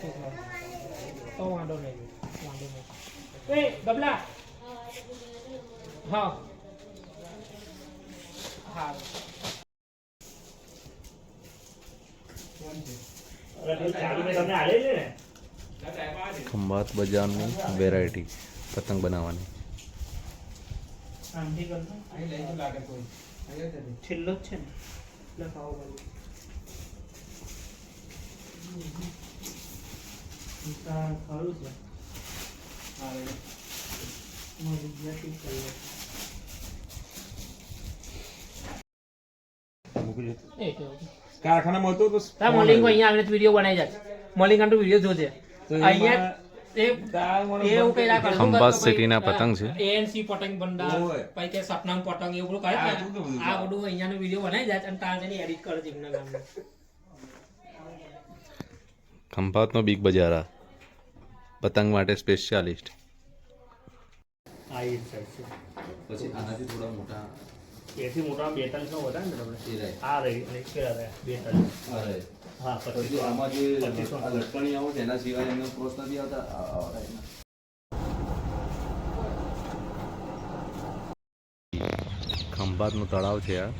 તો વાંધો નહીં વાંધો નહીં એ ગબલા હા હા ખંભાત બજારની વેરાયટી પતંગ બનાવવાની છેલ્લો જ છે ને. આ ખરું છે? એ. કેવું? કારખાનામાં હતો તો તા મોલિંગ અહીંયા આવીને વીડિયો બનાવી જાય. મોલિંગ આંટુ વીડિયો જોજે. અહીંયા ખંભાત સિટીના પતંગ છે. એએનસી પતંગ ભંડાર. પછી કે સપનામ પતંગ એવું બધું કરે આ ને. બધું આ બધું અહીંયાનો વીડિયો બનાવી જાય અને તાર જઈને એડિટ કરે જીમના ગામમાં ખંભાતનો બિગ બજાર આ. પતંગ માટે સ્પેશિયાલિસ્ટ પછી આનાથી થોડા મોટા. એથી મોટા નો વધારે ને આપણે આ રહી. અને કેળા રહ્યા બેતાલીસ અરે હા પછી આમાં જે લટકણી આવો છે એના સિવાય એમનો ક્રોસ નથી આવતા. ખંભાતનું તળાવ છે આ.